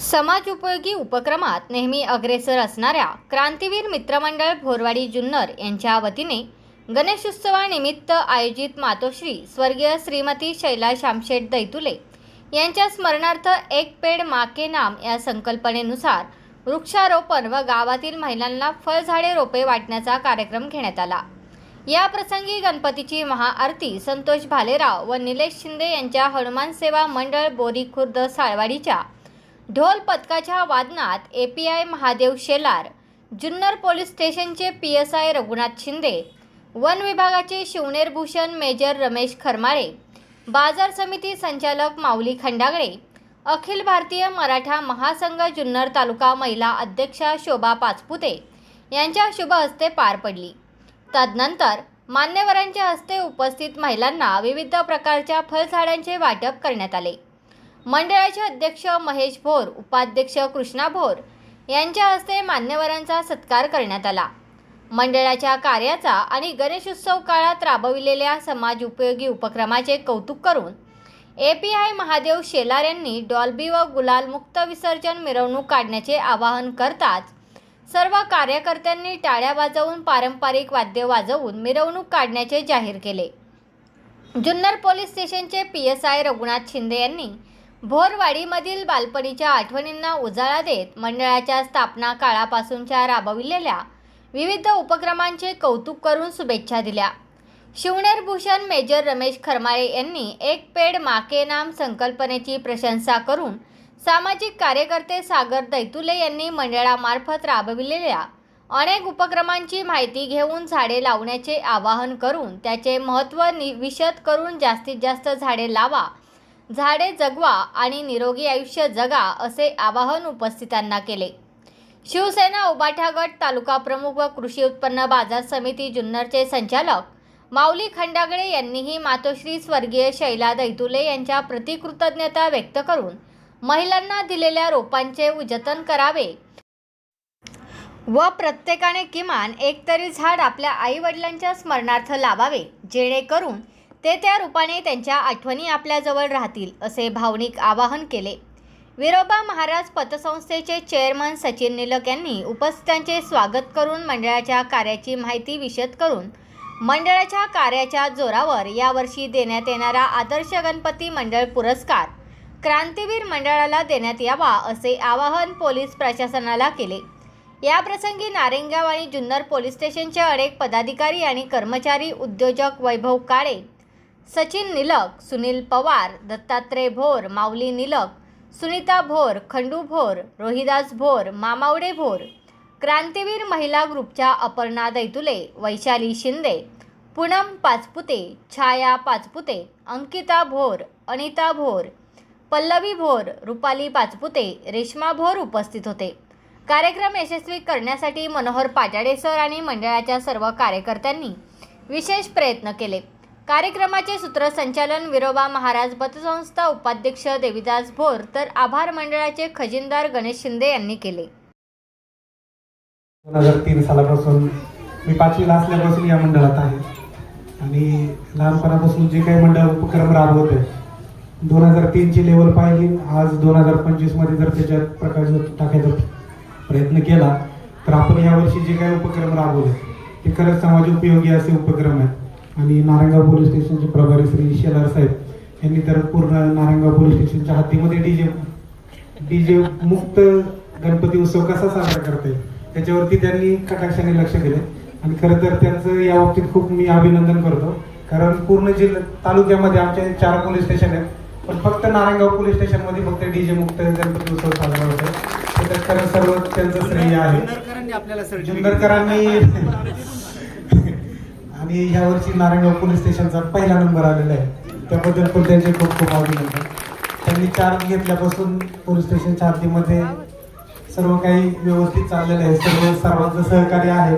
समाज उपयोगी उपक्रमात नेहमी अग्रेसर असणाऱ्या क्रांतीवीर मित्रमंडळ भोरवाडी जुन्नर यांच्या वतीने गणेशोत्सवानिमित्त आयोजित मातोश्री स्वर्गीय श्रीमती शैला शामशेठ दैतुले यांच्या स्मरणार्थ एक पेड माके नाम या संकल्पनेनुसार वृक्षारोपण व गावातील महिलांना फळझाडे रोपे वाटण्याचा कार्यक्रम घेण्यात आला. या प्रसंगी गणपतीची महाआरती संतोष भालेराव व निलेश शिंदे यांच्या हनुमान सेवा मंडळ बोरी खुर्द साळवाडीच्या ढोल पथकाच्या वादनात A P I Mahadev Shelar Junnar police स्टेशनचे P S I Raghunath Shinde one विभागाचे शिवनेर भूषण मेजर रमेश खरमाळे बाजार समिती संचालक माऊली खंडागळे अखिल भारतीय मराठा महासंघ जुन्नर तालुका महिला अध्यक्षा शोभा पाचपुते यांच्या शुभ हस्ते पार पडली. तदनंतर मान्यवरांच्या हस्ते उपस्थित महिलांना विविध प्रकारच्या फळझाडांचे वाटप करण्यात आले. मंडळाचे अध्यक्ष महेश भोर उपाध्यक्ष कृष्णा भोर यांच्या हस्ते मान्यवरांचा सत्कार करण्यात आला. मंडळाच्या कार्याचा आणि गणेशोत्सव काळात राबविलेल्या समाज उपयोगी उपक्रमाचे कौतुक करून A P I Mahadev Shelar यांनी डॉल्बी व गुलाल मुक्त विसर्जन मिरवणूक काढण्याचे आवाहन करताच सर्व कार्यकर्त्यांनी टाळ्या वाजवून पारंपरिक वाद्य वाजवून मिरवणूक काढण्याचे जाहीर केले. जुन्नर पोलीस स्टेशनचे P S I Raghunath Shinde यांनी भोरवाडीमधील बालपणीच्या आठवणींना उजाळा देत मंडळाच्या स्थापना काळापासूनच्या राबविलेल्या विविध उपक्रमांचे कौतुक करून शुभेच्छा दिल्या. शिवनेर भूषण मेजर रमेश खरमाळे यांनी एक पेड माके नाम संकल्पनेची प्रशंसा करून सामाजिक कार्यकर्ते सागर दैतुले यांनी मंडळामार्फत राबविलेल्या अनेक उपक्रमांची माहिती घेऊन झाडे लावण्याचे आवाहन करून त्याचे महत्त्व नि विशद करून जास्तीत जास्त झाडे लावा झाडे जगवा आणि निरोगी आयुष्य जगा असे आवाहन उपस्थितांना केले. शिवसेना उबाठा गट तालुका प्रमुख व कृषी उत्पन्न बाजार समिती जुन्नरचे संचालक माऊली खंडागळे यांनीही मातोश्री स्वर्गीय शैला दैतुले यांच्या प्रतिकृतज्ञता व्यक्त करून महिलांना दिलेल्या रोपांचे जतन करावे व प्रत्येकाने किमान एक तरी झाड आपल्या आई वडिलांच्या स्मरणार्थ लावावे जेणेकरून ते त्या रूपाने त्यांच्या आठवणी आपल्याजवळ राहतील असे भावनिक आवाहन केले. विरोबा महाराज पतसंस्थेचे चेअरमन सचिन निलक यांनी उपस्थितांचे स्वागत करून मंडळाच्या कार्याची माहिती विशद करून मंडळाच्या कार्याच्या जोरावर यावर्षी देण्यात येणारा आदर्श गणपती मंडळ पुरस्कार क्रांतीवीर मंडळाला देण्यात यावा असे आवाहन पोलीस प्रशासनाला केले. याप्रसंगी नारेंगाव आणि जुन्नर पोलीस स्टेशनचे अनेक पदाधिकारी आणि कर्मचारी उद्योजक वैभव काळे सचिन निलक सुनील पवार दत्तात्रय भोर माऊली निलक सुनीता भोर खंडू भोर रोहिदास भोर मामावडे भोर क्रांतीवीर महिला ग्रुपच्या अपर्णा दैतुले वैशाली शिंदे पूनम पाचपुते छाया पाचपुते अंकिता भोर अनिता भोर पल्लवी भोर रुपाली पाचपुते रेश्मा भोर उपस्थित होते. कार्यक्रम यशस्वी करण्यासाठी मनोहर पाटाडे सर आणि मंडळाच्या सर्व कार्यकर्त्यांनी विशेष प्रयत्न केले. कार्यक्रमाचे सूत्रसंचालन विरोबा महाराज पतसंस्था उपाध्यक्ष देविदास भोर तर आभार मंडळाचे खजिनदार गणेश शिंदे यांनी केले. दोन हजार तीन सालापासून मी पाचवीला असल्यापासून या मंडळात आहे. आणि लहानपणापासून जे काही मंडळ उपक्रम राबवत आहे दोन हजार तीनची लेवल पाहिली. आज दोन हजार पंचवीसमध्ये जर त्याच्यात प्रकाश टाकायचा प्रयत्न केला तर आपण यावर्षी जे काही उपक्रम राबवले ते खरंच समाज उपयोगी असे उपक्रम आहेत. आणि नारायणगाव पोलीस स्टेशनचे प्रभारी श्री शेलार साहेब यांनी तर पूर्ण नारायणगाव पोलीस स्टेशनच्या हद्दीमध्ये डीजे डीजे मुक्त गणपती उत्सव कसा साजरा करता येईल त्याच्यावरती त्यांनी कटाक्षाने लक्ष दिले आणि खरं तर त्यांचं या बाबतीत खूप मी अभिनंदन करतो. कारण पूर्ण जिल्हा तालुक्यामध्ये आमचे चार पोलीस स्टेशन आहेत. पण फक्त नारायणगाव पोलीस स्टेशनमध्ये फक्त डीजे मुक्त गणपती उत्सव साजरा होतो त्याच्यात खरं सर्व त्यांचं श्रेय आहे. जुन्नरकरांनी आणि यावर्षी वर्षी नारायणगाव पोलीस स्टेशनचा पहिला नंबर आलेला आहे. त्याबद्दल पण त्यांचे खूप खूप अभिनंदन. त्यांनी चार्ज घेतल्यापासून पोलीस स्टेशनच्या हद्दीमध्ये सर्व काही व्यवस्थित चाललेलं आहे. सर्व सर्वांचं सहकार्य आहे.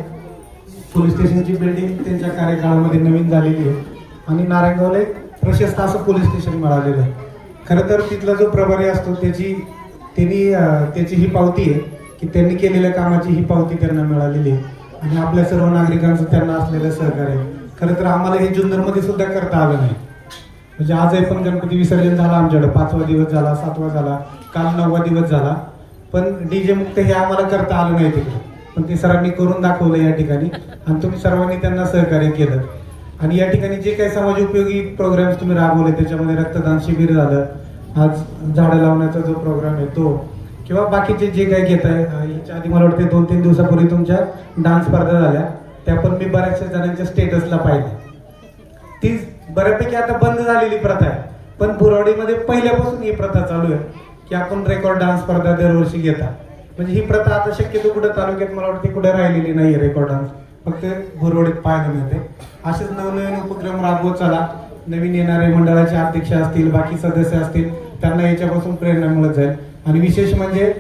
पोलीस स्टेशनची बिल्डिंग त्यांच्या कार्यकाळामध्ये नवीन झालेली आहे. आणि नारायणगावला एक प्रशस्त असं पोलीस स्टेशन मिळालेलं आहे. खरं तर तिथला जो प्रभारी असतो त्याची त्यांनी त्याची ही पावती आहे की त्यांनी केलेल्या कामाची ही पावती त्यांना मिळालेली आहे. आणि आपल्या सर्व नागरिकांचं त्यांना असलेलं सहकार्य. खरं तर आम्हाला हे जुन्नरमध्ये सुद्धा करता आलं नाही. म्हणजे आजही पण गणपती विसर्जन झाला आमच्याकडे. पाचवा दिवस झाला सातवा झाला काल नववा दिवस झाला. पण डीजे मुक्त हे आम्हाला करता आलं नाही तिकडे. पण ते सरांनी करून दाखवलं या ठिकाणी. आणि तुम्ही सर्वांनी त्यांना सहकार्य केलं. आणि या ठिकाणी जे काही समाज उपयोगी प्रोग्राम्स तुम्ही राबवले त्याच्यामध्ये रक्तदान शिबिर झालं. आज झाडं लावण्याचा जो प्रोग्राम आहे तो किंवा बाकीचे जे काही घेत आहे याच्या आधी मला वाटते दोन तीन दिवसापूर्वी तुमच्या डान्स स्पर्धा झाल्या. त्या पण मी बऱ्याचशा जणांच्या स्टेटसला पाहिले ती बऱ्यापैकी आता बंद झालेली प्रथा आहे. पण बुरवाडीमध्ये पहिल्यापासून ही प्रथा चालू आहे की आपण रेकॉर्ड डान्स स्पर्धा दरवर्षी घेता. म्हणजे ही प्रथा आता शक्यतो कुठं तालुक्यात मला वाटते कुठे राहिलेली नाही रेकॉर्ड डान्स फक्त बुरवाडीत पाहायला मिळते. असेच नवनवीन उपक्रम राबवत चला. नवीन येणारे मंडळाचे अध्यक्ष असतील बाकी सदस्य असतील त्यांना याच्यापासून प्रेरणा मिळत जाईल. आणि विशेष म्हणजे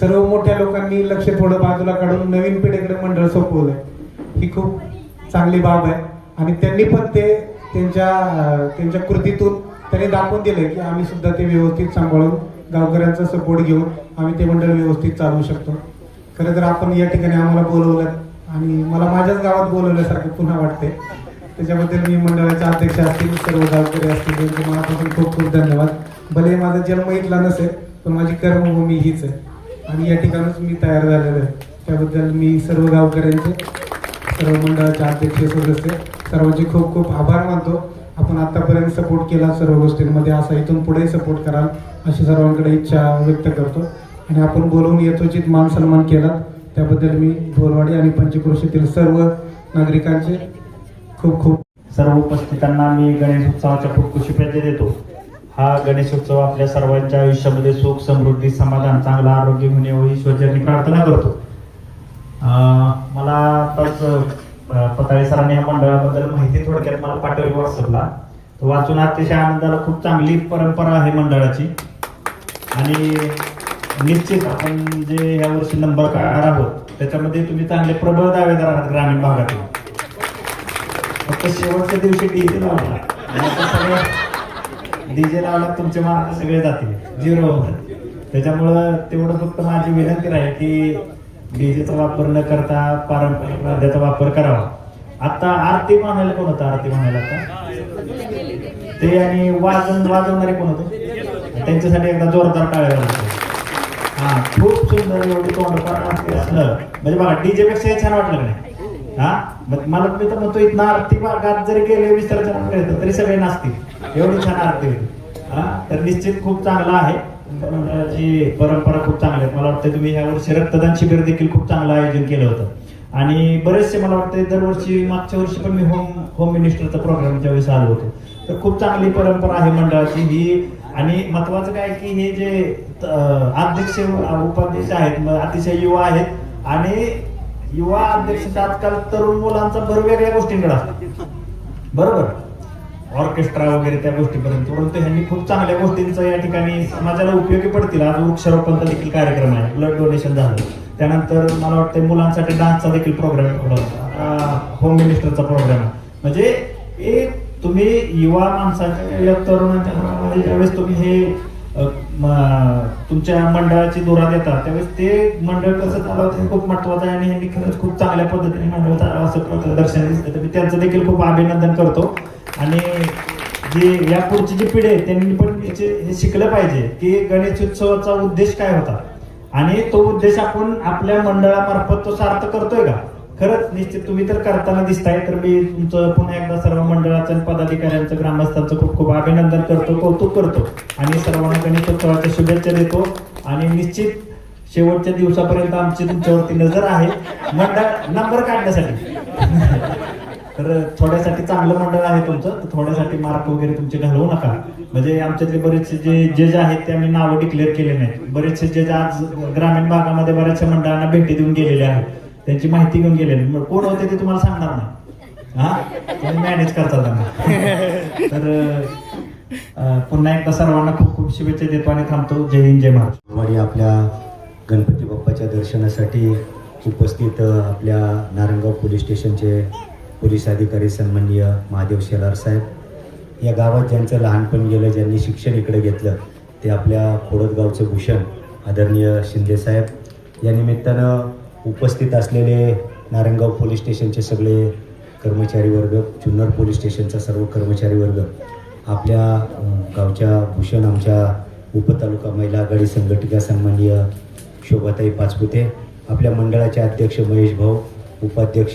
सर्व मोठ्या लोकांनी लक्ष थोडं बाजूला काढून नवीन पिढीकडे मंडळ सोपवलंय. ही खूप चांगली बाब आहे. आणि त्यांनी पण ते त्यांच्या त्यांच्या कृतीतून त्यांनी दाखवून दिले की आम्ही सुद्धा ते व्यवस्थित सांभाळून गावकऱ्यांचा सपोर्ट घेऊन आम्ही ते मंडळ व्यवस्थित चालवू शकतो. खरं तर आपण या ठिकाणी आम्हाला बोलवलं आणि मला माझ्याच गावात बोलवल्यासारखं पुन्हा वाटते त्याच्याबद्दल मी मंडळाचे अध्यक्ष असतील सर्व गावकरी असतील त्यांचे मनापासून खूप खूप धन्यवाद. भले माझा जन्म इथला नसेल पण माझी कर्मभूमी हीच आहे. आणि या ठिकाणच मी तयार झालेलो आहे. त्याबद्दल मी सर्व गावकऱ्यांचे सर्व मंडळाचे अध्यक्ष सदस्य सर्वांचे खूप खूप आभार मानतो. आपण आतापर्यंत सपोर्ट केला सर्व गोष्टींमध्ये असा इथून पुढे सपोर्ट कराल अशी सर्वांकडे इच्छा व्यक्त करतो. आणि आपण बोलवून यथोचित मान सन्मान केला. त्याबद्दल मी बोरवाडी आणि पंचक्रोशीतील सर्व नागरिकांचे खूप खूप सर्व उपस्थितांना मी गणेश उत्सवाच्या खूप खूप शुभेच्छा देतो. हा गणेशोत्सव आपल्या सर्वांच्या आयुष्यामध्ये सुख समृद्धी समाधान चांगलं आरोग्य होणे व ईश्वरचरणी प्रार्थना करतो. मला आताच पताळे सरांनी या मंडळाबद्दल माहिती थोडक्यात मला पाठवली व्हॉट्सअपला. वाचून अतिशय आनंदाला खूप चांगली परंपरा आहे मंडळाची. आणि निश्चित आपण जे या वर्षी नंबर काढणार आहोत त्याच्यामध्ये तुम्ही चांगले प्रबळ दावेदार आहात ग्रामीण भागातील. फक्त शेवटच्या दिवशी डी लावला सगळं डीजे लावला तुमचे मार्क सगळे जातील झिरो त्याच्यामुळं तेवढं फक्त माझी विनंती राहील की डीजेचा वापर न करता पारंपरिक वाद्याचा वापर करावा. आता आरती म्हणायला कोण होतं? आरती म्हणायला आता? ते आणि वाजन वाजवणारे कोण होते? त्यांच्यासाठी एकदा जोरदार टाळ्या हा खूप सुंदर एवढी तोंडपाठ असलं. म्हणजे बघा डीजे पेक्षा छान वाटलं नाही? हा? मग मला मी तर म्हणतो इथं आरती भागात जरी गेले विसर्जन तरी सगळे नाचतील. एवढी छान आरती होईल हा? तर निश्चित खूप चांगला आहे. मंडळाची परंपरा खूप चांगली आहे. मला वाटतं तुम्ही या वर्षी रक्तदान शिबिर देखील खूप चांगलं आयोजन केलं होतं. आणि बरेचसे मला वाटतं दरवर्षी मागच्या वर्षी पण मी होम होम मिनिस्टरचा प्रोग्राम ज्यावेळेस आलो होतो. तर खूप चांगली परंपरा आहे मंडळाची ही. आणि महत्वाचं काय की हे जे अध्यक्ष उपाध्यक्ष आहेत अतिशय युवा आहेत. आणि युवा अध्यक्ष आजकाल तरुण मुलांचा भर वेगळ्या गोष्टींकडे असतो. बरोबर? ऑर्केस्ट्रा वगैरे त्या गोष्टीपर्यंत. परंतु ह्यांनी खूप चांगल्या गोष्टींचा या ठिकाणी समाजाला उपयोगी पडतील. आज वृक्षारोपणचा देखील कार्यक्रम आहे. ब्लड डोनेशन झालं. त्यानंतर मला वाटतं मुलांसाठी डान्सचा देखील प्रोग्राम होम मिनिस्टरचा प्रोग्राम म्हणजे एक तुम्ही युवा माणसाच्या या तरुणांच्या ज्यावेळेस तुम्ही हे तुमच्या मंडळाची दोरा देतात. त्यावेळेस ते मंडळ कसं चालवतं खूप महत्वाचं आहे आणि ह्यांनी खरंच खूप चांगल्या पद्धतीने मंडळ चालवलं असं दर्शन दिसतं तर मी त्यांचं देखील खूप अभिनंदन करतो. आणि जे या पुढची जी पिढी आहे त्यांनी पण याचे हे शिकलं पाहिजे की गणेशोत्सवाचा उद्देश काय होता. आणि तो उद्देश आपण आपल्या मंडळामार्फत तो सार्थ करतोय का? खरंच निश्चित तुम्ही तर करताना दिसताय तर मी तुमचं पुन्हा एकदा सर्व मंडळाचं पदाधिकाऱ्यांचं ग्रामस्थांचं खूप खूप अभिनंदन करतो कौतुक करतो. आणि सर्वांना गणेशोत्सवाच्या शुभेच्छा देतो. आणि निश्चित शेवटच्या दिवसापर्यंत आमची तुमच्यावरती नजर आहे. मंडळ नंबर काढण्यासाठी. तर थोड्यासाठी चांगलं मंडळ आहे तुमचं तर थोड्यासाठी मार्क वगैरे तुमचे घालवू नका. म्हणजे आमच्यातले बरेचसे जे जज आहेत ते आम्ही नावं डिक्लेअर केले नाहीत. बरेचसे जज आज ग्रामीण भागामध्ये बऱ्याचशा मंडळांना भेटी देऊन गेलेले आहेत. त्यांची माहिती घेऊन गेले. मग कोण होते ते तुम्हाला सांगणार नाही. हा? तुम्ही मॅनेज करता त्यांना. तर पुन्हा एकदा सर्वांना खूप खूप शुभेच्छा देतो आणि थांबतो. जय हिंद जय महाराष्ट्र. आपल्या गणपती बाप्पाच्या दर्शनासाठी उपस्थित आपल्या नारायणगाव पोलीस स्टेशनचे पोलीस अधिकारी सन्माननीय महादेव शेलार साहेब. या गावात ज्यांचं लहानपण गेलं ज्यांनी शिक्षण इकडे घेतलं ते आपल्या खोडदगावचं भूषण आदरणीय शिंदे साहेब. या निमित्तानं उपस्थित असलेले नारायणगाव पोलीस स्टेशनचे सगळे कर्मचारी वर्ग जुन्नर पोलीस स्टेशनचा सर्व कर्मचारी वर्ग आपल्या गावच्या भूषण आमच्या उपतालुका महिला आघाडी संघटिका सन्माननीय शोभाताई पाचपुते आपल्या मंडळाचे अध्यक्ष महेश भाऊ उपाध्यक्ष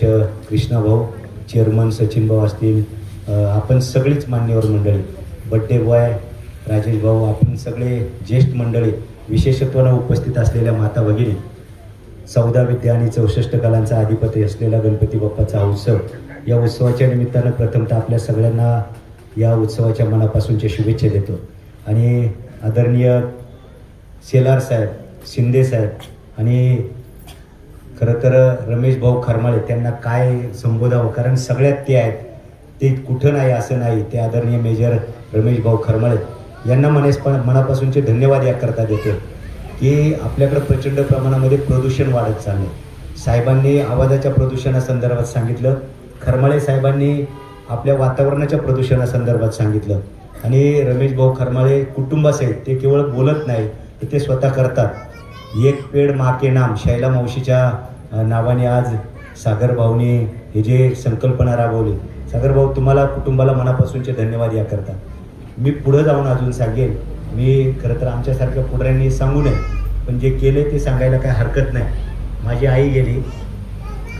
कृष्णा भाऊ चेअरमन सचिन भाऊ असतील आपण सगळीच मान्यवर मंडळी बड्डे बॉय राजेश भाऊ आपण सगळे ज्येष्ठ मंडळी विशेषत्वानं उपस्थित असलेल्या माता भगिनी चौदा विद्या आणि चौसष्ट कलांचा अधिपती असलेला गणपती बाप्पाचा उत्सव या उत्सवाच्या निमित्तानं प्रथमतः आपल्या सगळ्यांना या उत्सवाच्या मनापासूनच्या शुभेच्छा देतो. आणि आदरणीय शेलार साहेब शिंदे साहेब आणि खरं तर रमेश भाऊ खरमाळे त्यांना काय संबोधावं? कारण सगळ्यात ते आहेत ते कुठं नाही असं नाही ते आदरणीय मेजर रमेश भाऊ खरमाळे यांना मनेस मनापासूनचे धन्यवाद याकरता देतो. की आपल्याकडं प्रचंड प्रमाणामध्ये प्रदूषण वाढत चाललं साहेबांनी आवाजाच्या प्रदूषणासंदर्भात सांगितलं. खरमाळे साहेबांनी आपल्या वातावरणाच्या प्रदूषणासंदर्भात सांगितलं. आणि रमेश भाऊ खरमाळे कुटुंबासहित ते केवळ बोलत नाही तर ते स्वतः करतात. एक पेड माके नाम शैला मावशीच्या नावाने आज सागर भाऊनी हे जे संकल्पना राबवली. सागर भाऊ तुम्हाला कुटुंबाला मनापासूनचे धन्यवाद याकरता. मी पुढं जाऊन अजून सांगेन मी खरं तर आमच्यासारख्या पुढऱ्यांनी सांगू नये पण जे केले ते सांगायला काही हरकत नाही. माझी आई गेली.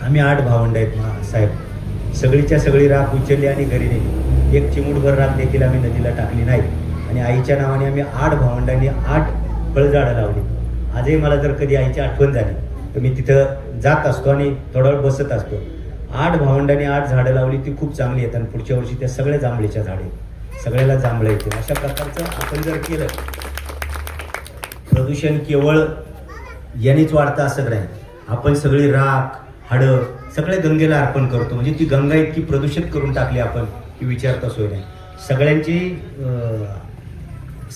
आम्ही आठ भावंड आहेत मा साहेब. सगळीच्या सगळी राख उचलली आणि घरी नेली. एक चिमूटभर राख देखील आम्ही नदीला टाकली नाही. आणि आईच्या नावाने आम्ही आठ भावंडांनी आठ फळझाडं लावली. आजही मला जर कधी आईची आठवण झाली तर मी तिथं जात असतो आणि थोडा वेळ बसत असतो. आठ भावंडांनी आठ झाडं लावली ती खूप चांगली आहेत. आणि पुढच्या वर्षी त्या सगळ्या जांभळीच्या झाडे आहेत. सगळ्याला जांभळं येते. अशा प्रकारचं आपण जर केलं प्रदूषण केवळ यानेच वाढतं असं नाही. आपण सगळी राख हाडं सगळे गंगेला अर्पण करतो. म्हणजे ती गंगा इतकी प्रदूषित करून टाकली आपण की विचारता सोय नाही. सगळ्यांची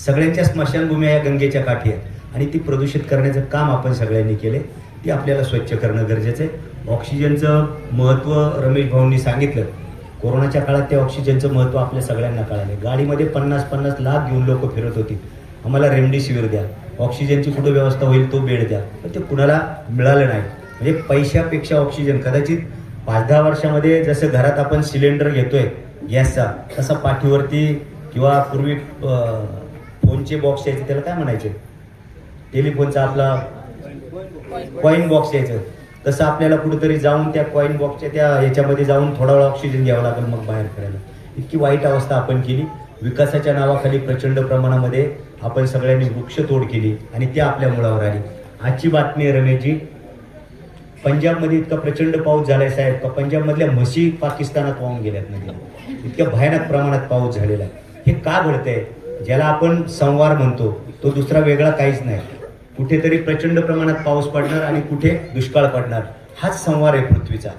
सगळ्यांच्या स्मशानभूमी या गंगेच्या काठी आहेत आणि ती प्रदूषित करण्याचं काम आपण सगळ्यांनी केले ती आपल्याला स्वच्छ करणं गरजेचं आहे. ऑक्सिजनचं महत्त्व रमेश भाऊंनी सांगितलं. कोरोनाच्या काळात त्या ऑक्सिजनचं महत्त्व आपल्या सगळ्यांना कळाले. गाडीमध्ये पन्नास पन्नास लाख घेऊन लोक फिरत होती. आम्हाला रेमडेसिवीर द्या. ऑक्सिजनची कुठं व्यवस्था होईल तो बेड द्या. पण ते कुणाला मिळालं नाही. म्हणजे पैशापेक्षा ऑक्सिजन कदाचित पाच दहा वर्षामध्ये जसं घरात आपण सिलेंडर घेतोय गॅसचा तसा पाठीवरती किंवा पूर्वी फोनचे बॉक्स यायचे त्याला काय म्हणायचे? टेलिफोनचा आपला कॉईन बॉक्स यायचं. तसं आपल्याला कुठेतरी जाऊन त्या कॉईन बॉक्सच्या त्या याच्यामध्ये जाऊन थोडा वेळ ऑक्सिजन घ्यावा लागेल मग बाहेर करायला इतकी वाईट अवस्था आपण केली. विकासाच्या नावाखाली प्रचंड प्रमाणामध्ये आपण सगळ्यांनी वृक्षतोड केली आणि ती आपल्या मुळावर आली. आजची बातमी आहे रमेशजी पंजाबमध्ये इतका प्रचंड पाऊस झालाय साहेब का? पंजाबमधल्या म्हशी पाकिस्तानात वाहून गेल्यात नदीला इतक्या भयानक प्रमाणात पाऊस झालेला आहे. हे का घडतंय? ज्याला आपण संवार म्हणतो तो दुसरा वेगळा काहीच नाही. कुठेतरी प्रचंड प्रमाणात पाऊस पडणार आणि कुठे दुष्काळ पडणार हाच संवार आहे पृथ्वीचा.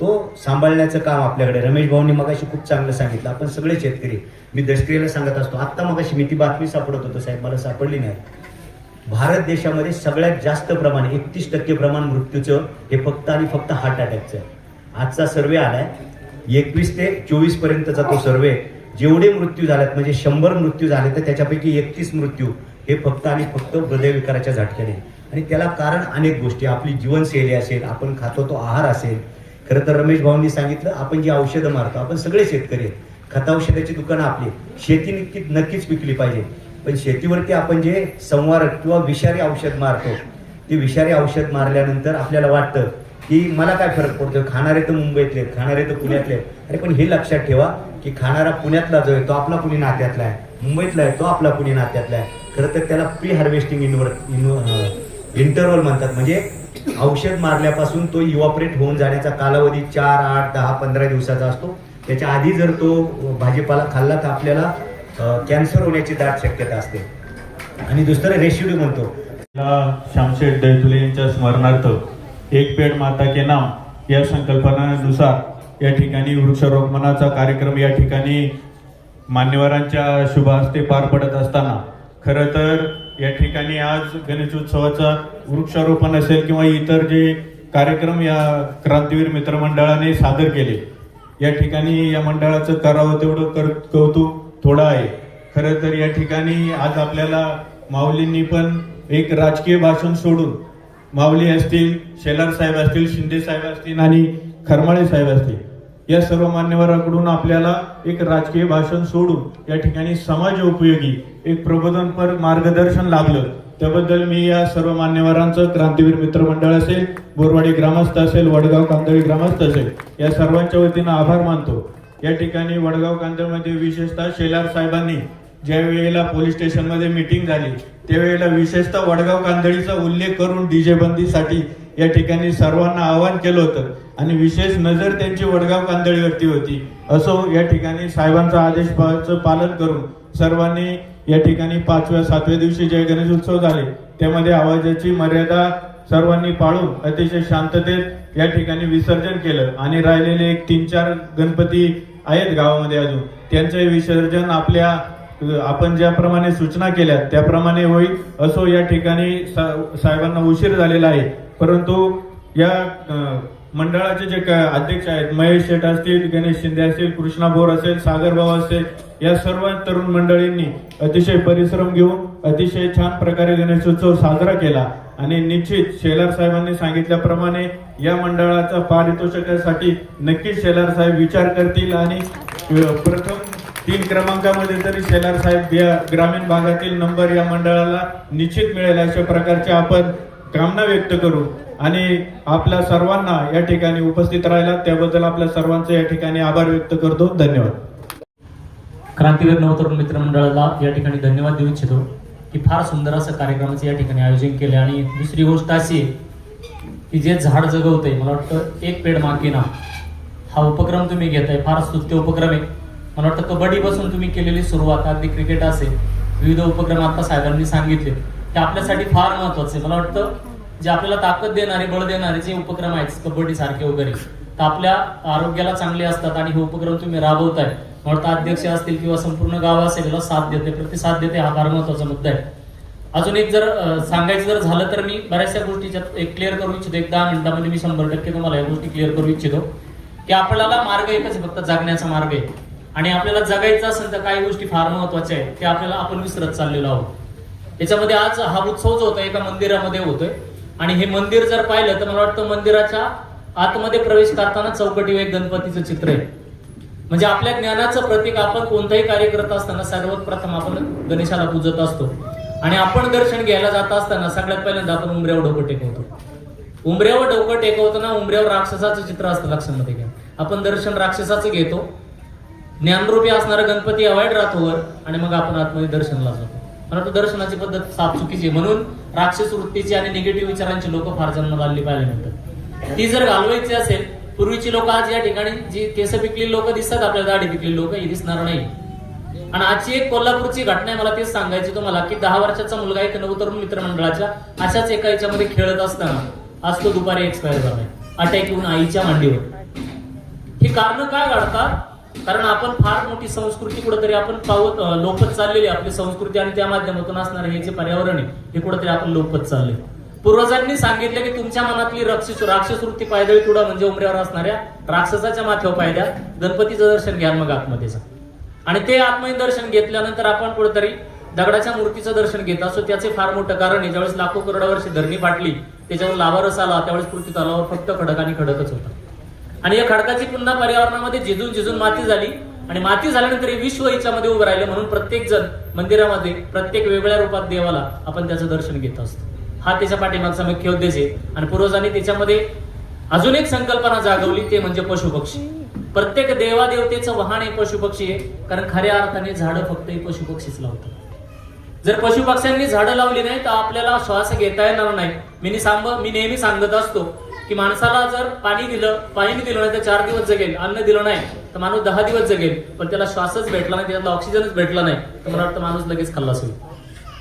तो सांभाळण्याचं काम आपल्याकडे रमेश भाऊंनी मगाशी खूप चांगलं सांगितलं. आपण सगळे शेतकरी मी दशक्रियेला सांगत असतो आत्ता मगाशी मी ती बातमी सापडत होतो साहेब मला सापडली नाही. भारत देशामध्ये सगळ्यात जास्त प्रमाण एकतीस टक्के प्रमाण मृत्यूचं हे फक्त आणि फक्त हार्ट अटॅकचं आहे. आजचा सर्वे आलाय. एकवीस ते चोवीस पर्यंतचा तो सर्वे. जेवढे मृत्यू झालेत म्हणजे शंभर मृत्यू झाले तर त्याच्यापैकी एकतीस मृत्यू हे फक्त आणि फक्त हृदयविकाराच्या झटक्याने. आणि त्याला कारण अनेक गोष्टी. आपली जीवनशैली असेल आपण खातो तो आहार असेल. खरं तर रमेश भाऊंनी सांगितलं आपण जी औषधं मारतो आपण सगळे शेतकरी आहेत. खताऔषधाची दुकानं आपली शेती नक्की नक्कीच विकली पाहिजे. पण शेतीवरती आपण जे संवार किंवा विषारी औषध मारतो ते विषारी औषध मारल्यानंतर आपल्याला वाटतं की मला काय फरक पडतो खाणारे तर मुंबईतले आहेत, खाणारे तर पुण्यातले अरे पण हे लक्षात ठेवा की खाणारा पुण्यातला जो आहे तो आपला कुणी नात्यातला आहे. मुंबईतला आहे तो आपला कुणी नात्यातला आहे. खरं तर त्याला प्री हार्वेस्टिंग इन्व्हर इंटरवल म्हणतात. म्हणजे औषध मारल्यापासून तो इव्हॉपरेट होऊन जाण्याचा कालावधी चार आठ दहा पंधरा दिवसाचा असतो. त्याच्या आधी जर तो भाजीपाला खाल्ला तर आपल्याला कॅन्सर होण्याची दाट शक्यता असते. आणि दुसरं रेशिड्यू म्हणतो. श्यामशेठ शामशेठ दैतुले यांच्या स्मरणार्थ एक पेड माता के नाम या संकल्पनानुसार या ठिकाणी वृक्षारोपणाचा कार्यक्रम या ठिकाणी मान्यवरांच्या शुभ हस्ते पार पडत असताना खरं तर या ठिकाणी आज गणेशोत्सवाचा वृक्षारोपण असेल किंवा इतर जे कार्यक्रम या क्रांतीवीर मित्रमंडळाने सादर केले या ठिकाणी या मंडळाचं करावं तेवढं कर कौतुक थोडं आहे. खरं तर या ठिकाणी आज आपल्याला माऊलींनी पण एक राजकीय भाषण सोडून माऊली असतील शेलार साहेब असतील शिंदे साहेब असतील आणि खरमाळे साहेब असतील या सर्व मान्यवरांकडून आपल्याला एक राजकीय भाषण सोडून या ठिकाणी समाज उपयोगी एक प्रबोधनपर मार्गदर्शन लाभलं त्याबद्दल मी या सर्व मान्यवरांचं क्रांतीवीर मित्र मंडळ असेल बोरवाडी ग्रामस्थ असेल वडगाव कांदळी ग्रामस्थ असेल या सर्वांच्या वतीनं आभार मानतो. या ठिकाणी वडगाव कांदळमध्ये विशेषतः शेलार साहेबांनी ज्या वेळेला पोलीस स्टेशनमध्ये मीटिंग झाली त्यावेळेला विशेषतः वडगाव कांदळीचा उल्लेख करून डीजे बंदीसाठी या ठिकाणी सर्वांना आवाहन केलं होतं. आणि विशेष नजर त्यांची वडगाव कांदळीवरती होती. असो या ठिकाणी साहेबांचा आदेश पालन करून सर्वांनी या ठिकाणी पाचव्या सातव्या दिवशी जे गणेश उत्सव झाले त्यामध्ये आवाजाची मर्यादा सर्वांनी पाळून अतिशय शांततेत या ठिकाणी विसर्जन केलं. आणि राहिलेले एक तीन चार गणपती आहेत गावामध्ये अजून. त्यांचे विसर्जन आपल्या आपण ज्याप्रमाणे सूचना केल्या त्याप्रमाणे होईल. असो या ठिकाणी साहेबांना उशीर झालेला आहे. परंतु या मंडळाचे जे काय अध्यक्ष आहेत महेश शेठ असतील गणेश शिंदे असतील कृष्णा भोर असेल सागर भाऊ असेल या सर्व तरुण मंडळींनी अतिशय परिश्रम घेऊन अतिशय छान प्रकारे गणेशोत्सव साजरा केला. आणि निश्चित शेलार साहेबांनी सांगितल्याप्रमाणे या मंडळाचा पारितोषिकासाठी नक्कीच शेलार साहेब विचार करतील आणि प्रथम तीन क्रमांकामध्ये तरी शेलार साहेब या ग्रामीण भागातील नंबर या मंडळाला निश्चित मिळेल अशा प्रकारचे आपण कामना व्यक्त करू आणि आपल्या सर्वांना या ठिकाणी उपस्थित राहिला त्याबद्दल आपल्या सर्वांचे या ठिकाणी आभार व्यक्त करतो. धन्यवाद. क्रांतीवीर नवतरुण मित्रमंडळाला या ठिकाणी धन्यवाद देऊ इच्छितो की फार सुंदर असं कार्यक्रमाचं या ठिकाणी आयोजन केलं आणि दुसरी गोष्ट अशी आहे की जे झाड जगवते मला वाटतं एक पेड मागे ना हा उपक्रम तुम्ही घेताय फार स्तुत्य उपक्रम आहे. मला वाटतं कबड्डीपासून तुम्ही केलेली सुरुवात अगदी क्रिकेट असेल विविध उपक्रम आता साहेबांनी सांगितले. ते आपल्यासाठी फार महत्त्वाचे आहे. मला वाटतं जे आपल्याला ताकद देणारे बळ देणारे जे उपक्रम आहेत कबड्डी सारखे वगैरे तर आपल्या आरोग्याला चांगले असतात आणि हे उपक्रम तुम्ही राबवताय. मला अध्यक्ष असतील किंवा संपूर्ण गाव असेल याला साथ देते प्रतिसाद देते हा फार महत्त्वाचा मुद्दा आहे. अजून एक जर सांगायचं जर झालं तर मी बऱ्याचशा गोष्टीच्या एक क्लिअर करू इच्छितो. एक दहा मिनिटामध्ये मी शंभर टक्के तुम्हाला या गोष्टी क्लिअर करू इच्छितो. की आपल्याला मार्ग एकच आहे फक्त जगण्याचा मार्ग आहे. आणि आपल्याला जगायचं असेल तर काही गोष्टी फार महत्त्वाच्या आहेत. ते आपल्याला आपण विसरत चाललेलो आहोत. याच्यामध्ये आज हा उत्सव जो होता एका मंदिरामध्ये होतोय. आणि हे मंदिर जर पाहिलं तर मला वाटतं मंदिराच्या आतमध्ये प्रवेश करताना चौकटीवर एक गणपतीचं चित्र आहे. म्हणजे आपल्या ज्ञानाचं प्रतीक आपण कोणताही कार्य करत असताना सर्वात प्रथम आपण गणेशाला पूजत असतो. आणि आपण दर्शन घ्यायला जात असताना सगळ्यात पहिल्यांदा आपण उमऱ्यावर डोकं टेकवतो. उमऱ्यावर डोकं टेकवताना उमऱ्यावर राक्षसाचं चित्र असतं लक्षामध्ये घ्या. आपण दर्शन राक्षसाचं घेतो. ज्ञानरूपी असणारा गणपती अवॉइड राहतो वर आणि मग आपण आतमध्ये दर्शनला जातो. वाटतं दर्शनाची पद्धत साफ चुकीची म्हणून राक्षस वृत्तीची आणि निगेटिव्ह विचारांची लोक फार जन्म आली पाहायला मिळतात. ती जर घालवायची असेल पूर्वीची लोक आज या ठिकाणी जी केस पिकलेली लोक दिसतात आपल्या दाढी पिकलेली लोक ही दिसणार नाही. आणि आजची एक कोल्हापूरची घटना आहे मला तेच सांगायची तुम्हाला की दहा वर्षाचा मुलगा एक नवतरुण मित्रमंडळाच्या अशाच एका याच्यामध्ये खेळत असताना आज तो दुपारी एक्सपायर झालाय. अटॅक येऊन आईच्या मांडीवर. ही कारण काय घडतात? कारण आपण फार मोठी संस्कृती कुठेतरी आपण पावत लोपत चाललेली आपली संस्कृती आणि त्या माध्यमातून असणारे हे जे पर्यावरण आहे हे कुठेतरी आपण लोपत चालले पूर्वजांनी सांगितलं की तुमच्या मनातली राक्षस राक्षस वृत्ती पायदळी तुडा म्हणजे उमऱ्यावर असणाऱ्या राक्षसाच्या माथ्यावर पायद्या. गणपतीचं दर्शन घ्या मग आत्मतेचं आणि ते आत्मय दर्शन घेतल्यानंतर आपण कुठेतरी दगडाच्या मूर्तीचं दर्शन घेत असतो. त्याचे फार मोठं कारण आहे ज्यावेळेस लाखो करोडा वर्षी धरणी फाटली त्याच्यावर लावारस आला त्यावेळेस पृथ्वी तलावर फक्त खडक आणि खडकच होता. आणि या खडकाची पुन्हा पर्यावरणामध्ये झिजून झिजून माती झाली. आणि माती झाल्यानंतर विश्व हिच्यामध्ये उभं राहिले म्हणून प्रत्येक जण मंदिरामध्ये प्रत्येक वेगळ्या रूपात देवाला आपण त्याचं दर्शन घेत असतो. हा त्याच्या पाठीमागचा मुख्य उद्देश आहे. आणि पूर्वजांनी त्याच्यामध्ये अजून एक संकल्पना जागवली ते म्हणजे पशुपक्षी. प्रत्येक देवादेवतेचं वाहन हे पशुपक्षी आहे कारण खऱ्या अर्थाने झाडं फक्त हे पशुपक्षीच लावतात. जर पशुपक्ष्यांनी झाडं लावली नाही तर आपल्याला श्वास घेता येणार नाही. मी सांग मी नेहमी सांगत असतो की माणसाला जर पाणी दिलं पाणी दिलं नाही तर चार दिवस जगेल अन्न दिलं नाही तर माणूस दहा दिवस जगेल पण त्याला श्वासच भेटला नाही त्याला ऑक्सिजनच भेटला नाही तर मला वाटतं माणूस लगेच खाल्ला असेल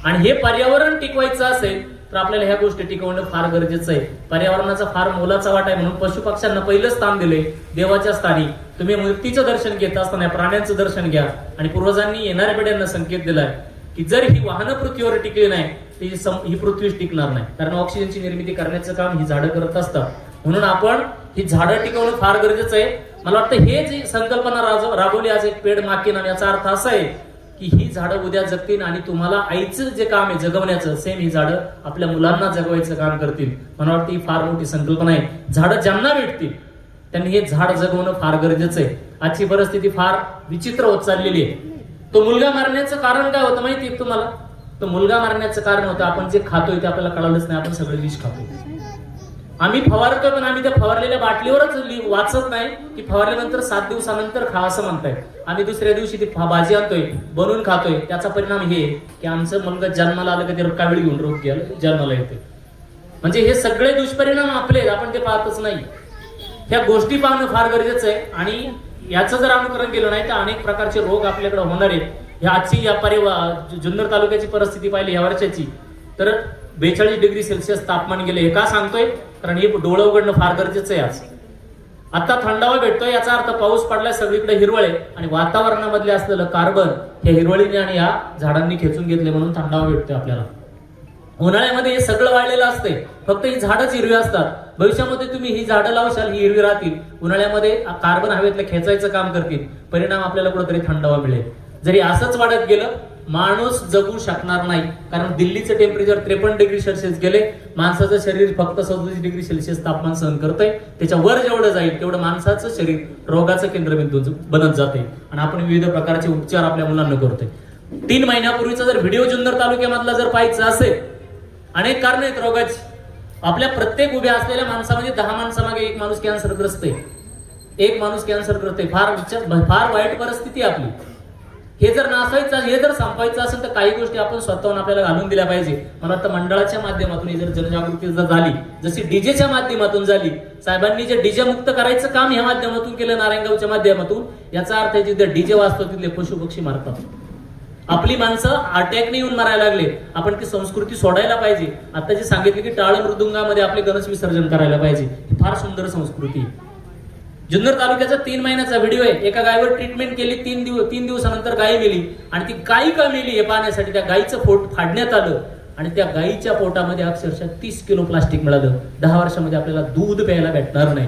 आणि हे पर्यावरण टिकवायचं असेल तर आपल्याला ह्या गोष्टी टिकवणं फार गरजेचं आहे. पर्यावरणाचा फार मोलाचा वाटा आहे म्हणून पशुपक्ष्यांना पहिलं स्थान दिले देवाच्या स्थानी. तुम्ही मूर्तीचं दर्शन घेत असताना प्राण्यांचं दर्शन घ्या. आणि पूर्वजांनी येणाऱ्या पिढ्यांना संकेत दिलाय की जर ही वाहनं पृथ्वीवर टिकली नाही तर ही पृथ्वीच टिकणार नाही. कारण ऑक्सिजनची निर्मिती करण्याचं काम ही झाडं करत असतात. म्हणून आपण ही झाडं टिकवणं फार गरजेचं आहे. मला वाटतं हे जी संकल्पना राज- राबवली आज एक पेड माकेन आणि याचा अर्थ असा आहे की ही झाडं उद्या जगतील आणि तुम्हाला आईचं जे काम आहे जगवण्याचं सेम ही झाडं आपल्या मुलांना जगवायचं काम करतील. मला वाटतं ही फार मोठी संकल्पना आहे. झाडं ज्यांना भेटतील त्यांनी हे झाड जगवणं फार गरजेचं आहे. आजची परिस्थिती फार विचित्र होत चाललेली आहे. तो मुलगा मारण्याचं कारण काय होतं माहिती तुम्हाला? तो मुलगा मारण्याचं कारण होतं आपण जे खातोय ते आपल्याला कळालंच नाही आपण सगळे विष खातोय. आम्ही फवारतो पण आम्ही त्या फवारलेल्या बाटलीवरच लि- वाचत नाही की फवारल्यानंतर सात दिवसानंतर खा असं म्हणताय आम्ही दुसऱ्या दिवशी ती भाजी आणतोय बनवून खातोय. त्याचा परिणाम हे आहे की आमचं मुलगा जन्माला आलं की ते घेऊन रोग गेलं जन्माला येते म्हणजे हे सगळे दुष्परिणाम आपले आपण ते पाहतच नाही. ह्या गोष्टी पाहणं फार गरजेचं आहे आणि याचं जर अनुकरण केलं नाही तर अनेक प्रकारचे रोग आपल्याकडे होणार आहेत. ह्या आजची या परि जुन्नर तालुक्याची परिस्थिती पाहिली या वर्षाची. तर बेचाळीस डिग्री सेल्सिअस तापमान गेले हे का सांगतोय? कारण हे डोळं उघडणं फार गरजेचं आहे आज. आता थंडावा भेटतोय याचा अर्थ पाऊस पडलाय सगळीकडे हिरवळ आहे. आणि वातावरणामधले असलेलं कार्बन हे हिरवळीने आणि या झाडांनी खेचून घेतले म्हणून थंडावा भेटतोय आपल्याला. उन्हाळ्यामध्ये हे सगळं वाढलेलं असते फक्त ही झाडच हिरवी असतात. भविष्यामध्ये तुम्ही ही झाडं लावशाल ही हिरवी राहतील. उन्हाळ्यामध्ये कार्बन हवेतलं खेचायचं काम करतील. परिणाम आपल्याला कुठेतरी थंडावा मिळेल. जरी असंच वाढत गेलं माणूस जगू शकणार नाही. कारण दिल्लीचं टेम्परेचर त्रेपन्न डिग्री सेल्सिअस गेले माणसाचं शरीर फक्त सदोतीस डिग्री सेल्सिअस तापमान सहन करतंय. त्याच्या वर जेवढं जाईल तेवढं माणसाचं शरीर रोगाचं केंद्रबिंदू बनत जाते आणि आपण विविध प्रकारचे उपचार आपल्या मुलांना करतोय. तीन महिन्यापूर्वीचा जर व्हिडिओ जुन्नर तालुक्यामधला जर पाहायचा असेल अनेक कारण आहेत रोगाची. आपल्या प्रत्येक उभ्या असलेल्या माणसामध्ये दहा माणसामागे एक माणूस कॅन्सरग्रस्त आहे एक माणूस कॅन्सरग्रस्त आहे फार विचार फार वाईट परिस्थिती आपली. हे जर नासायचं हे जर संपायचं असेल तर काही गोष्टी आपण स्वतःहून आपल्याला घालून दिल्या पाहिजे. मला वाटतं मंडळाच्या माध्यमातून जर जनजागृती जर झाली जशी डीजेच्या माध्यमातून झाली साहेबांनी जे डीजे मुक्त करायचं काम ह्या माध्यमातून केलं नारायणगावच्या माध्यमातून याचा अर्थ आहे जिथे डीजे वाजतो तिथले पशु पक्षी मारतात. आपली माणसं अटॅकने येऊन मारायला लागले. आपण ती संस्कृती सोडायला पाहिजे. आता जे सांगितले की टाळ मृदुंगामध्ये आपले गणेश विसर्जन करायला पाहिजे फार सुंदर संस्कृती जुन्नर तालुक्याचा तीन महिन्याचा व्हिडिओ आहे. एका गायीवर ट्रीटमेंट केली तीन दिवस तीन दिवसानंतर गाय मेली. आणि ती गायी का मेली हे पाहण्यासाठी त्या गायीचं पोट फाडण्यात आलं. आणि त्या गायीच्या पोटामध्ये अक्षरशः तीस किलो प्लास्टिक मिळालं. दहा वर्षामध्ये आपल्याला दूध प्यायला भेटणार नाही.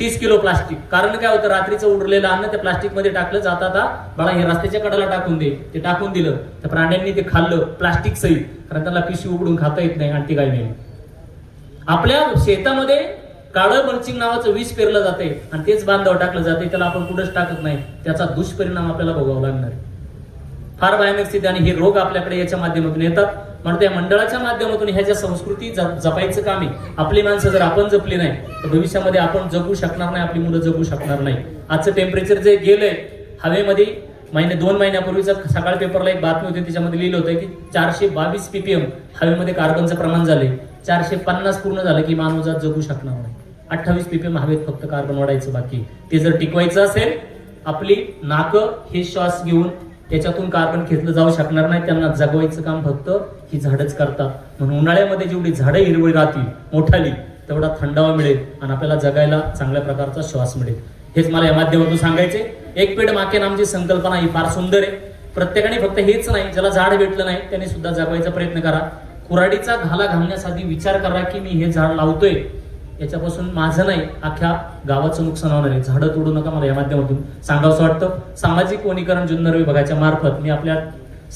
तीस किलो प्लास्टिक. कारण काय होतं रात्रीचं उरलेलं अन्न त्या प्लास्टिकमध्ये टाकलं जाता आता बाळा हे रस्त्याच्या कडाला टाकून दे. ते टाकून दिलं. तर प्राण्यांनी ते खाल्लं प्लास्टिक सहित. कारण त्याला पिशवी उघडून खाता येत नाही आणि ती काही नाही. आपल्या शेतामध्ये काळं मल्चिंग नावाचं विष पेरलं जाते आणि तेच बांधव टाकलं जाते त्याला आपण कुठंच टाकत नाही. त्याचा दुष्परिणाम आपल्याला भोगावा लागणार आहे. फार भयानक स्थिती आणि हे रोग आपल्याकडे याच्या माध्यमातून येतात. म्हणून त्या मंडळाच्या माध्यमातून ह्या ज्या संस्कृती जप- जपायचं काम आहे आपली माणसं जर आपण जपली नाही तर भविष्यामध्ये आपण जगू शकणार नाही आपली मुलं जगू शकणार नाही. आजचं टेम्परेचर जे गेलंय हवेमध्ये महिने दोन महिन्यापूर्वीचा सकाळ पेपरला एक बातमी होती त्याच्यामध्ये लिहिलं होतं की चारशे बावीस पीपीएम हवेमध्ये कार्बनचं प्रमाण झालंय. चारशे पन्नास पूर्ण झालं की मानवजात जगू शकणार नाही. अठ्ठावीस पीपीएम हवेत फक्त कार्बन वाढायचं बाकी ते जर टिकवायचं असेल आपली नाकं हे श्वास घेऊन त्याच्यातून कार्बन खेचलं जाऊ शकणार नाही त्यांना जगवायचं काम फक्त ही झाडच करतात. म्हणून उन्हाळ्यामध्ये जेवढी झाडं हिरवळी राहतील मोठाली तेवढा थंडावा मिळेल आणि आपल्याला जगायला चांगल्या प्रकारचा श्वास मिळेल. हेच मला या माध्यमातून सांगायचे एक पेड माके नामची संकल्पना ही फार सुंदर आहे. प्रत्येकाने फक्त हेच नाही ज्याला झाड भेटलं नाही त्याने सुद्धा जगवायचा प्रयत्न करा. कुराडीचा घाला घालण्यासाठी विचार करा की मी हे झाड लावतोय. याच्यापासून माझं नाही अख्ख्या गावाचं नुकसान होणार आहे. झाडं तोडू नका मला या माध्यमातून. सांगावंसं वाटतं सामाजिक वनीकरण जुन्नर विभागाच्या मार्फत मी आपल्या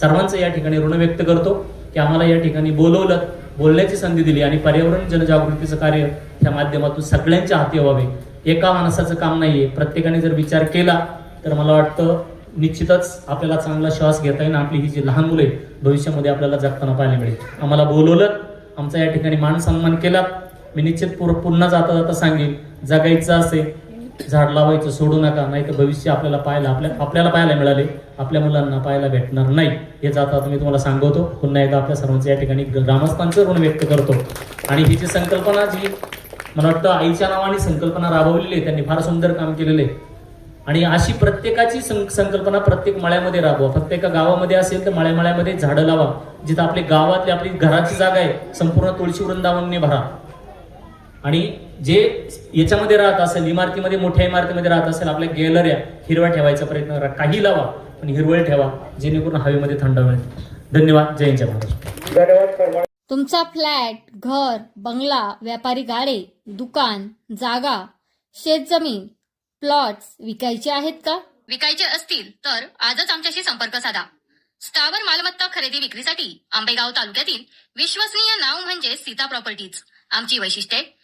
सर्वांचं या ठिकाणी ऋण व्यक्त करतो की आम्हाला या ठिकाणी बोलवलं बोलण्याची संधी दिली आणि पर्यावरण जनजागृतीचं कार्य त्या माध्यमातून सगळ्यांच्या हाती व्हावे. एका माणसाचं काम नाहीये. प्रत्येकाने जर विचार केला तर मला वाटतं निश्चितच आपल्याला चांगला श्वास घेता येईल आपली ही जी लहान मुले भविष्यामध्ये आपल्याला जगताना पाहायला मिळेल. आम्हाला बोलवलं आमचा या ठिकाणी मान सन्मान केला. मी निश्चित पुन्हा जाता जाता सांगेन जगायचं असेल झाड लावायचं सोडू नका नाही तर भविष्य आपल्याला पाहायला आपल्या आपल्याला पाहायला मिळाले आपल्या मुलांना पाहायला भेटणार नाही. हे जाता मी तुम्हाला सांगवतो पुन्हा एकदा आपल्या सर्वांचं या ठिकाणी ग्रामस्थांचं ऋण व्यक्त करतो. आणि ही जी संकल्पना जी मला वाटतं आईच्या नावाने संकल्पना राबवलेली आहे त्यांनी फार सुंदर काम केलेलं आहे. आणि अशी प्रत्येकाची सं- संकल्पना प्रत्येक मळ्यामध्ये राबवा. फक्त एका गावामध्ये असेल तर मळ्या मळ्यामध्ये झाडं लावा. जिथं आपले गावातली आपली घराची जागा आहे संपूर्ण तुळशी वृंदावनने भरा. आणि जे याच्यामध्ये राहत असेल इमारतीमध्ये मोठ्या इमारतीमध्ये राहत असेल आपल्या गॅलऱ्या हिरव्या ठेवायचा प्रयत्न करा. काही लावा पण हिरवळ ठेवा जेणेकरून हवेमध्ये थंड मिळेल धन्यवाद. जय जय महाराष्ट्र. तुमचा फ्लॅट घर बंगला व्यापारी गाडे दुकान जागा शेतजमीन प्लॉट्स विकायचे आहेत का? विकायचे असतील तर आजच आमच्याशी संपर्क साधा. स्थावर मालमत्ता खरेदी विक्रीसाठी आंबेगाव तालुक्यातील विश्वसनीय नाव म्हणजे सीता प्रॉपर्टीज. आमची वैशिष्ट्ये